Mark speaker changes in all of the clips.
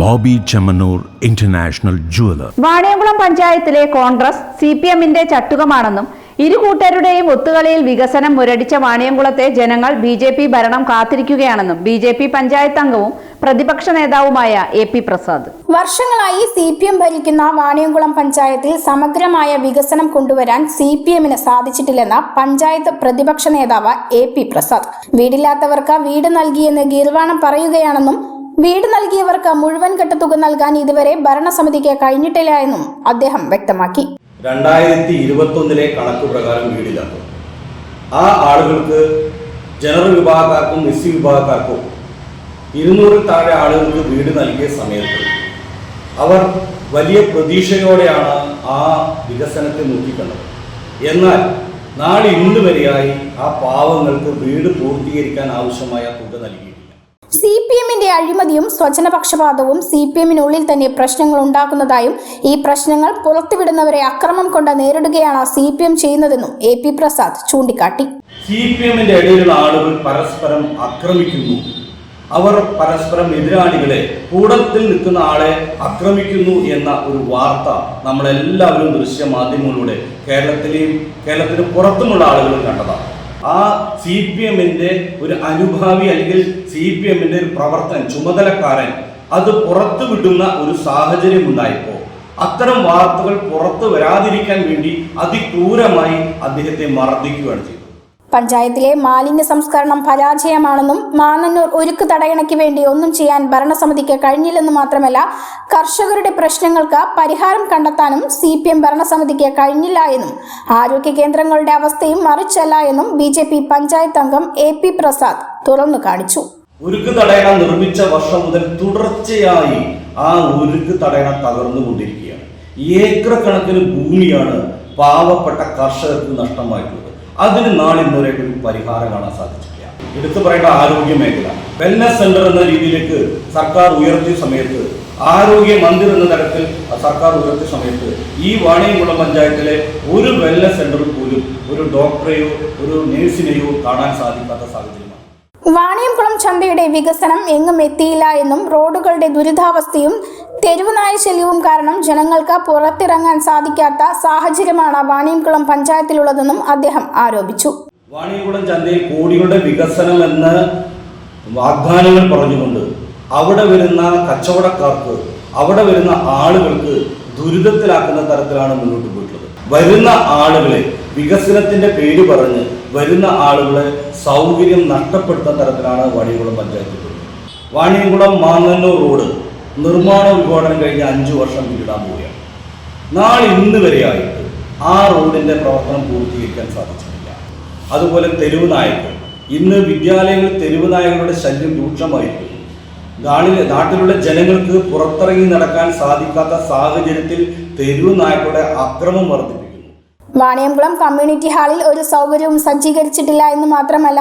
Speaker 1: Bobby Chemmanur international jeweller.
Speaker 2: Vaniyamkulam പഞ്ചായത്തിലെ Congress C P എമ്മിന്റെ ചട്ടുകമാണെന്നും ഇരു കൂട്ടരുടെയും ഒത്തുകളിയിൽ വികസനം മുരടിച്ച വാണിയംകുളത്തെ ജനങ്ങൾ ബി ജെ പി ഭരണം കാത്തിരിക്കുകയാണെന്നും ബി ജെ പി പഞ്ചായത്ത് അംഗവും പ്രതിപക്ഷ നേതാവുമായ എ പി പ്രസാദ്.
Speaker 3: വർഷങ്ങളായി സി പി എം ഭരിക്കുന്ന വാണിയംകുളം പഞ്ചായത്തിൽ സമഗ്രമായ വികസനം കൊണ്ടുവരാൻ സി പി എമ്മിന് സാധിച്ചിട്ടില്ലെന്ന പഞ്ചായത്ത് പ്രതിപക്ഷ നേതാവ് എ പി പ്രസാദ്. വീടില്ലാത്തവർക്ക് വീട് നൽകിയെന്ന് ഗീർവാണം പറയുകയാണെന്നും വീട് നൽകിയവർക്ക് മുഴുവൻ കെട്ടുതുക നൽകാൻ ഇതുവരെ ഭരണസമിതിക്ക് കഴിഞ്ഞിട്ടില്ല എന്നും അദ്ദേഹം വ്യക്തമാക്കി.
Speaker 4: രണ്ടായിരത്തി ഇരുപത്തൊന്നിലെ കണക്ക് പ്രകാരം വീടില്ലാത്തത് ആ ആളുകൾക്ക് ജനറൽ വിഭാഗക്കാർക്കും എസ് സി വിഭാഗക്കാർക്കും ഇരുന്നൂറിൽ താഴെ ആളുകൾക്ക് വീട് നൽകിയ സമയത്ത് അവർ വലിയ പ്രതീക്ഷയോടെയാണ് ആ വികസനത്തെ നോക്കിക്കണ്ടത്. എന്നാൽ നാളെ ഇന്ന് വരെയായി ആ പാവങ്ങൾക്ക് വീട് പൂർത്തീകരിക്കാൻ ആവശ്യമായ തുക നൽകിയിട്ടില്ല.
Speaker 3: സി പി എമ്മിന്റെ അഴിമതിയും സ്വജനപക്ഷപാതവും സി പി എമ്മിനുള്ളിൽ തന്നെ പ്രശ്നങ്ങൾ ഉണ്ടാക്കുന്നതായും ഈ പ്രശ്നങ്ങൾ പുറത്തുവിടുന്നവരെ അക്രമം കൊണ്ട് നേരിടുകയാണ് സി പി എം ചെയ്യുന്നതെന്നും എ പി പ്രസാദ് ചൂണ്ടിക്കാട്ടി.
Speaker 4: സി പി എമ്മിന്റെ ഇടയിലുള്ള ആളുകൾ പരസ്പരം ആക്രമിക്കുന്നു. അവർ പരസ്പരം എതിരാളികളെ കൂടത്തിൽ നിൽക്കുന്ന ആളെ ആക്രമിക്കുന്നു എന്ന ഒരു വാർത്ത നമ്മളെല്ലാവരും ദൃശ്യ മാധ്യമങ്ങളിലൂടെ കേരളത്തിലെയും കേരളത്തിന് പുറത്തുമുള്ള ആളുകളും കണ്ടതാണ്. ആ സി പി എമ്മിന്റെ ഒരു അനുഭാവി അല്ലെങ്കിൽ സി പി എമ്മിന്റെ ഒരു പ്രവർത്തകൻ ചുമതലക്കാരൻ അത് പുറത്തു വിടുന്ന ഒരു സാഹചര്യം ഉണ്ടായപ്പോൾ അത്തരം വാർത്തകൾ പുറത്തു വരാതിരിക്കാൻ വേണ്ടി അതിക്രൂരമായി അദ്ദേഹത്തെ മർദ്ദിക്കുകയാണ് ചെയ്തത്.
Speaker 3: പഞ്ചായത്തിലെ മാലിന്യ സംസ്കരണം പരാജയമാണെന്നും മാനന്നൂർ ഒരുക്ക് തടയണയ്ക്ക് വേണ്ടി ഒന്നും ചെയ്യാൻ ഭരണസമിതിക്ക് കഴിഞ്ഞില്ലെന്ന് മാത്രമല്ല കർഷകരുടെ പ്രശ്നങ്ങൾക്ക് പരിഹാരം കണ്ടെത്താനും സി പി എം ഭരണസമിതിക്ക് കഴിഞ്ഞില്ല എന്നും ആരോഗ്യ കേന്ദ്രങ്ങളുടെ അവസ്ഥയും മറിച്ചല്ല എന്നും ബി ജെ പി പഞ്ചായത്ത് അംഗം എ പി പ്രസാദ് തുറന്നു കാണിച്ചു.
Speaker 4: ഉരുക്ക് തടയണ നിർമ്മിച്ച വർഷം മുതൽ തുടർച്ചയായി ആ ഉരുക്ക് തടയണ തകർന്നുകൊണ്ടിരിക്കുകയാണ്. ഏക്കർ ഭൂമിയാണ് പാവപ്പെട്ട കർഷകർക്ക് നഷ്ടമായിട്ടുള്ളത്. അതിന് നാളിന്നുവരെ ഒരു പരിഹാരം കാണാൻ സാധിച്ചിട്ടില്ല. എടുത്തു പറയേണ്ട ആരോഗ്യ മേഖല. വെൽനസ് സെന്റർ എന്ന രീതിയിലേക്ക് സർക്കാർ ഉയർത്തിയ സമയത്ത് ആരോഗ്യ മന്ദിർ എന്ന തരത്തിൽ സർക്കാർ ഉയർത്തിയ സമയത്ത് ഈ വാണിയംകുളം പഞ്ചായത്തിലെ ഒരു വെൽനസ് സെന്റർ പോലും ഒരു ഡോക്ടറെയോ ഒരു നേഴ്സിനെയോ കാണാൻ സാധിക്കാത്ത സാഹചര്യം
Speaker 3: വാണിയംകുളം ചന്തയുടെ വികസനം എങ്ങും എത്തിയില്ല എന്നും റോഡുകളുടെ ദുരിതാവസ്ഥയും തെരുവുനായ ശല്യവും കാരണം ജനങ്ങൾക്ക് പുറത്തിറങ്ങാൻ സാധിക്കാത്ത സാഹചര്യമാണ് വാണിയംകുളം പഞ്ചായത്തിലുള്ളതെന്നും അദ്ദേഹം ആരോപിച്ചു.
Speaker 4: വാണിയംകുളം ചന്തയിൽ കോടികളുടെ വികസനം എന്ന് വാഗ്ദാനങ്ങൾ പറഞ്ഞുകൊണ്ട് അവിടെ വരുന്ന കച്ചവടക്കാർക്ക് അവിടെ വരുന്ന ആളുകൾക്ക് ദുരിതത്തിലാക്കുന്ന തരത്തിലാണ് മുന്നോട്ട് പോയിട്ടുള്ളത്. വരുന്ന ആളുകളെ വികസനത്തിന്റെ പേര് പറഞ്ഞ് വരുന്ന ആളുകളെ സൗകര്യം നഷ്ടപ്പെടുത്തുന്ന തരത്തിലാണ് വാണിയംകുളം പഞ്ചായത്തിൽ വാണിയംകുളം മാങ്ങന്നൂർ റോഡ് നിർമ്മാണ ഉദ്ഘാടനം കഴിഞ്ഞ അഞ്ചു വർഷം പിന്നിടാൻ പോവുകയാണ്. നാളെ ഇന്ന് വരെയായിട്ട് ആ റോഡിന്റെ പ്രവർത്തനം പൂർത്തീകരിക്കാൻ സാധിച്ചിട്ടില്ല. അതുപോലെ തെരുവ് നായകൾ ഇന്ന് വിദ്യാലയങ്ങളിൽ തെരുവ് നായകളുടെ ശല്യം രൂക്ഷമായിരിക്കുന്നു നാളിലെ നാട്ടിലുള്ള ജനങ്ങൾക്ക് പുറത്തിറങ്ങി നടക്കാൻ സാധിക്കാത്ത സാഹചര്യത്തിൽ തെരുവ് നായകളുടെ അക്രമം വർദ്ധിപ്പിക്കുന്നു
Speaker 3: വാണിയംകുളം കമ്മ്യൂണിറ്റി ഹാളിൽ ഒരു സൗകര്യവും സജ്ജീകരിച്ചിട്ടില്ല എന്ന് മാത്രമല്ല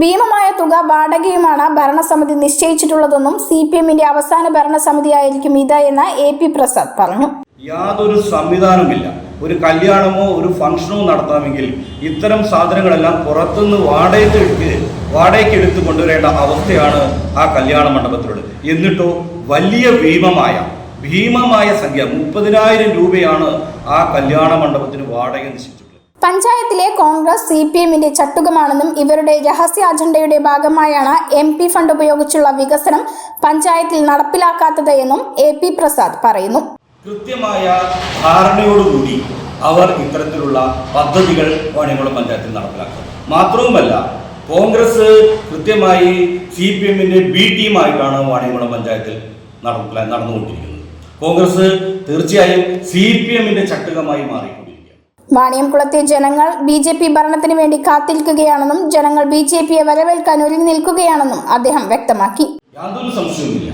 Speaker 3: ഭീമമായ തുക വാടകയുമാണ് ഭരണസമിതി നിശ്ചയിച്ചിട്ടുള്ളതെന്നും സി പി എമ്മിന്റെ അവസാന ഭരണസമിതിയായിരിക്കും ഇത് എന്ന് എ പി പ്രസാദ് പറഞ്ഞു.
Speaker 4: യാതൊരു സംവിധാനമില്ല ഒരു കല്യാണമോ ഒരു ഫംഗ്ഷനോ നടത്താമെങ്കിൽ ഇത്തരം സാധനങ്ങളെല്ലാം പുറത്തുനിന്ന് വാടകയ്ക്ക് വാടകയ്ക്ക് എടുത്തു കൊണ്ടുവരേണ്ട അവസ്ഥയാണ് ആ കല്യാണ മണ്ഡപത്തിലുള്ളത്. എന്നിട്ടോ വലിയ ഭീമമായ ഭീമമായ സംഖ്യ മുപ്പതിനായിരം രൂപയാണ് ആ കല്യാണ മണ്ഡപത്തിന് വാടക നിശ്ചയിച്ചിട്ടുള്ളത്.
Speaker 3: പഞ്ചായത്തിലെ കോൺഗ്രസ് സി പി എമ്മിന്റെ ചട്ടുകമാണെന്നും ഇവരുടെ രഹസ്യ അജണ്ടയുടെ ഭാഗമായാണ് എം പി ഫണ്ട് ഉപയോഗിച്ചുള്ള വികസനം പഞ്ചായത്തിൽ നടപ്പിലാക്കാത്തത് എന്നും എ പി പ്രസാദ് പറയുന്നു.
Speaker 4: കൃത്യമായ ധാരണയോടുകൂടി അവർ ഇത്തരത്തിലുള്ള പദ്ധതികൾ വാണിയംകുളം പഞ്ചായത്തിൽ നടപ്പിലാക്കും. മാത്രവുമല്ല കോൺഗ്രസ് കൃത്യമായി സി പി എമ്മിന്റെ ബി ടീമായിട്ടാണ് വാണിയംകുളം പഞ്ചായത്തിൽ നടന്നുകൊണ്ടിരിക്കുന്നത്. കോൺഗ്രസ് തീർച്ചയായും സി പി എമ്മിന്റെ ചട്ടുകമായി മാറിക്കൊണ്ടിരിക്കുകയാണ്.
Speaker 3: വാണിയംകുളത്തെ ജനങ്ങൾ ബി ജെ പി ഭരണത്തിന് വേണ്ടി കാത്തിരിക്കുകയാണെന്നും ജനങ്ങൾ ബി ജെ പിയെ വരവേൽക്കാൻ ഒരുങ്ങി നിൽക്കുകയാണെന്നും അദ്ദേഹം വ്യക്തമാക്കി.
Speaker 4: യാതൊരു സംശയവുമില്ല.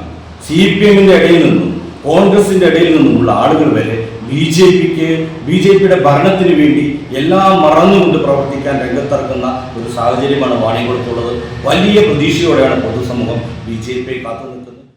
Speaker 4: സി പി എമ്മിന്റെ ഇടയിൽ നിന്നും കോൺഗ്രസിന്റെ ഇടയിൽ നിന്നുമുള്ള ആളുകൾ വരെ ബി ജെ പിക്ക് ബി ജെ പിയുടെ ഭരണത്തിന് വേണ്ടി എല്ലാം മറന്നുകൊണ്ട് പ്രവർത്തിക്കാൻ രംഗത്തിറക്കുന്ന ഒരു സാഹചര്യമാണ് വാണിയംകുളത്തുള്ളത്. വലിയ പ്രതീക്ഷയോടെയാണ് പൊതുസമൂഹം ബി ജെ പിയെ കാത്തു